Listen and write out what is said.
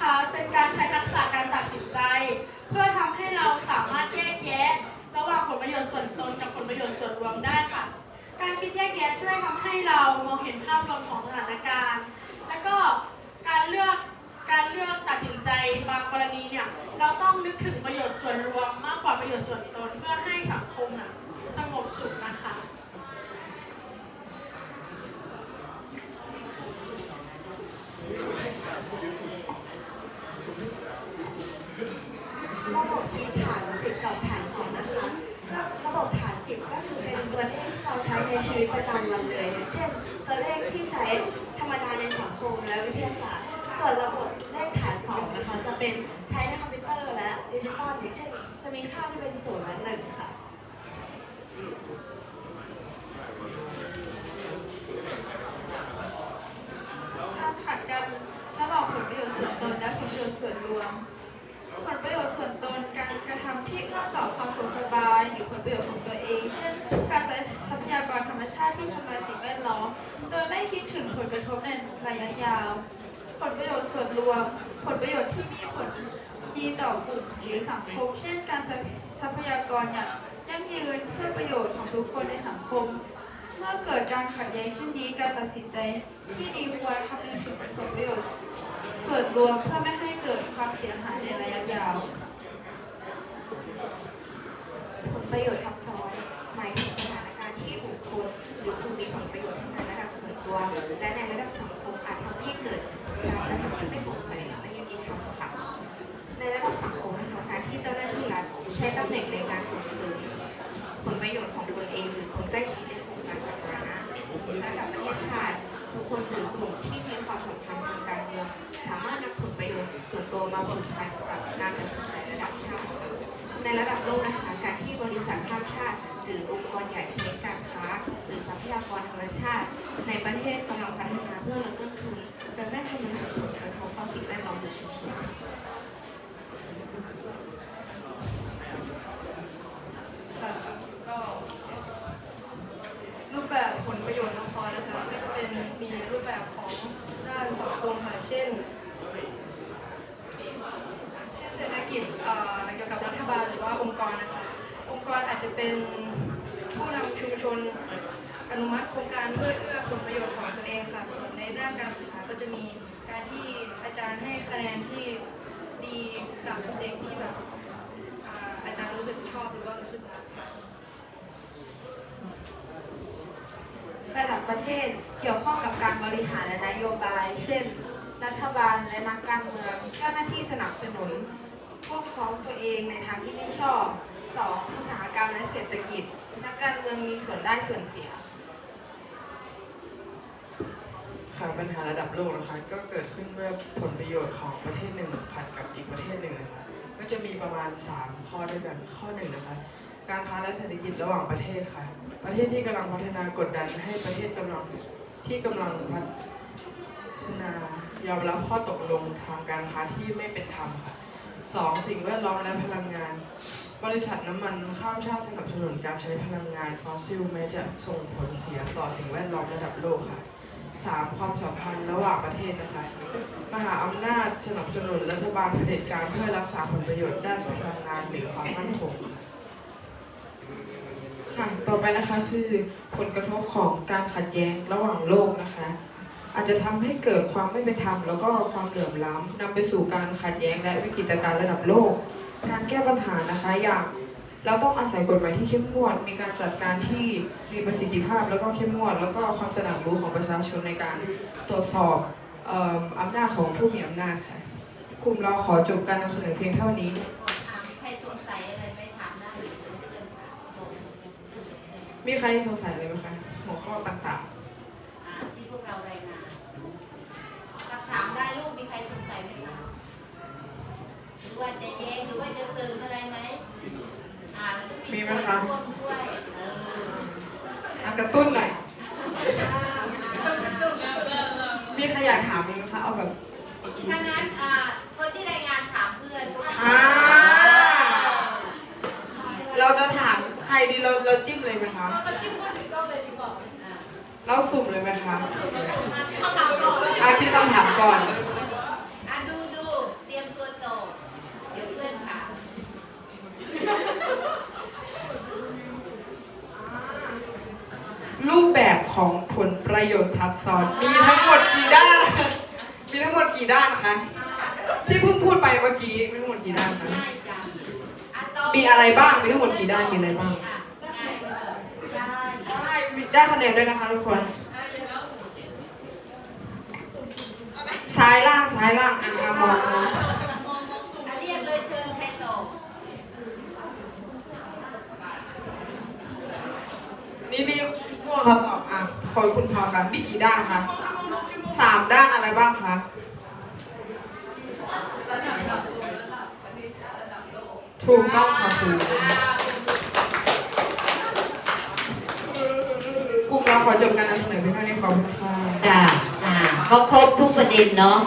คะเป็นการใช้ทักษะการตัดสินใจ เพื่อทำให้เราสามารถแยกแยะ ระหว่างผลประโยชน์ส่วนตนกับผลประโยชน์ส่วนรวมได้ค่ะ การคิดแยกแยะช่วยทำให้เรามองเห็นภาพรวมของสถานการณ์ และก็การเลือกการเลือกตัดสินใจบางกรณีเนี่ยเราต้องนึกถึงประโยชน์ส่วนรวมมากกว่าประโยชน์ส่วนตนเพื่อให้สังคมนะ ในชีวิตประจำวันเลย เช่น ตัวเลขที่ใช้ธรรมดาในสังคมและวิทยาศาสตร์ ส่วนระบบเลขฐานสองนะคะจะเป็นใช้ในคอมพิวเตอร์และดิจิตอลอย่างเช่น จะมีค่าที่เป็นศูนย์และหนึ่งค่ะถ้าขัดกันระหว่างผลประโยชน์ส่วนตนและผลประโยชน์ส่วนรวม ผลประโยชน์ส่วนตนการกระทำที่เอื้อต่อความสะดวกสบายหรือผลประโยชน์ของตัวเอง เช่น การใช้ มชาติที่ทำลายสิ่งแวดล้อม โดยไม่คิดถึงผลกระทบในระยะยาว ผลประโยชน์ส่วนรวม ผลประโยชน์ที่มีผลดีต่อกลุ่มหรือสังคม เช่น การทรัพยากรอย่างยั่งยืนเพื่อประโยชน์ของทุกคนในสังคม เมื่อเกิดการขัดแย้งเช่นนี้การตัดสินใจที่ดีควรคำนึงถึงผลประโยชน์ ส่วนรวมเพื่อไม่ให้เกิดความเสียหายในระยะยาว ผลประโยชน์ทับซ้อนหมายถึงสถานการณ์ที่บุคคลหรือกลุ่มมีผลประโยชน์ในระดับส่วนตัว และในระดับสังคมอาจทำให้เกิดการ กระทำที่งใสและไม่ยุติธรรมค่ะในระดับสังคมนะคะการที่เจ้าหน้าที่รัฐใช้ตำแหน่งในการส่งเสริมผลประโยชน์ของตนเองหรือคนใกล้ชิดในโครงการสาธารณะระดับประเทศชาติบุคคลหรือกลุ่มที่มีความสำคัญทางการเมืองสามารถนำผลประโยชน์ส่วนตัวมาผูกพันกับการตัดสินใจระดับชาติ ในระดับโลกนะคะการที่บริษัทข้ามชาติ หรือองค์กรใหญ่ใช้การค้า หรือทรัพยากรธรรมชาติ ในประเทศกำลังพัฒนาเพื่อลดต้นทุน โดยไม่คำนึงถึงผลกระทบต่อสิ่งแวดล้อมหรือชุมชนค่ะก็รูปแบบผลประโยชน์ละครนะคะก็จะเป็นมีรูปแบบของด้านสังคมค่ะเช่นเช่นเศรษฐกิจเกี่ยวกับรัฐบาลหรือว่าองค์กรนะคะองค์กรอาจจะเป็นผู้นำชุมชน อนุมัติโครงการเพื่อเอื้อผลประโยชน์ของตนเองค่ะ ส่วนในด้านการศึกษาก็จะมีการที่อาจารย์ให้คะแนนที่ดีกับเด็กที่แบบอ่าอาจารย์รู้สึกชอบหรือว่ารู้สึกรักค่ะ ระดับประเทศเกี่ยวข้องกับการบริหารและนโยบาย เช่น รัฐบาลและนักการเมือง เจ้าหน้าที่สนับสนุน พวกพ้องตัวเองในทางที่ไม่ชอบ 2. อุตสาหกรรมและเศรษฐกิจ นักการเมืองมีส่วนได้ส่วนเสีย ค่ะปัญหาระดับโลกนะคะ ก็เกิดขึ้นเมื่อผลประโยชน์ของประเทศหนึ่งขัดกับอีกประเทศหนึ่งนะคะ ก็จะมีประมาณ 3 ข้อด้วยกันข้อหนึ่งนะคะ การค้าและเศรษฐกิจระหว่างประเทศค่ะ ประเทศที่กำลังพัฒนากดดันให้ประเทศกำลังที่กำลังพัฒนายอมรับข้อตกลงทางการค้าที่ไม่เป็นธรรมค่ะสองสิ่งแวดล้อมและพลังงาน บริษัทน้ำมันข้ามชาติสนับสนุนการใช้พลังงานฟอสซิลแม้จะส่งผลเสียต่อสิ่งแวดล้อมระดับโลกค่ะ สามความสัมพันธ์ระหว่างประเทศนะคะมหาอำนาจสนับสนุนรัฐบาลเผด็จการเพื่อรักษาผลประโยชน์ด้านพลังงานหรือความมั่นคงค่ะต่อไปนะคะคือผลกระทบของการขัดแย้งระหว่างโลกนะคะ อาจจะทำให้เกิดความไม่เป็นธรรมแล้วก็ความเหลื่อมล้ำนำไปสู่การขัดแย้งและวิกฤตการณ์ระดับโลก การแก้ปัญหานะคะอย่าง เราต้องอาศัยกฎหมายที่เข้มงวด มีการจัดการที่มีประสิทธิภาพแล้วก็เข้มงวด แล้วก็ความตระหนักรู้ของประชาชนในการตรวจสอบเอิ่มอำนาจของผู้มีอำนาจค่ะ กลุ่มเราขอจบการนำเสนอเพียงเท่านี้ถามใครสงสัยอะไรไหมถามได้เลยเพื่อนๆค่ะมีใครสงสัยอะไรไหมคะหัวข้อต่างอ่าที่พวกเรารายงานถ้าถามได้ลูกมีใครสงสัยไหมคะหรือว่าจะแย้งหรือว่าจะเสริมอะไรไหมอ่าแล้ว ก็มีส่วนร่วมด้วยเออๆอะกระตุ้นหน่อย มีใครอยากถามไหมคะ เอาแบบ ถ้างั้นอ่าคนที่รายงานถามเพื่อนอ่า เราจะถามใครดี เราเราจิ้มเลยไหมคะ ก็จิ้มคนอื่นก็เลยดีกว่าอ่าเราสุ่มเลยไหมคะคำถามก่อนอาคิดคำถามก่อน อะดูดูเตรียมตัวตอบเดี๋ยวเพื่อนถาม ของผล ประโยชน์ทับซ้อน มีทั้งหมดกี่ด้าน มีทั้งหมดกี่ด้านคะ ที่เพิ่งพูดไปเมื่อกี้ มีทั้งหมดกี่ด้านคะง่ายจังอะต่มีอะไรบ้าง มีทั้งหมดกี่ด้าน มีอะไรบ้างอะง่ายไปเลยได้ได้ได้คะแนนด้วยนะคะทุกคน ซ้ายล่าง ซ้ายล่างอะมองนะอะเรียกเลยเชิญใครตอบนี่นี่พวกเขาตอบ อะคอยคุณพอค่ะมีกี่ด้านคะสามด้านอะไรบ้างคะถูกต้องค่ะครูกลุ่มเราขอจบการนำเสนอเพียงเท่านี้ขอบคุณค่ะจ้าอ่าก็ครบทุกประเด็นเนาะ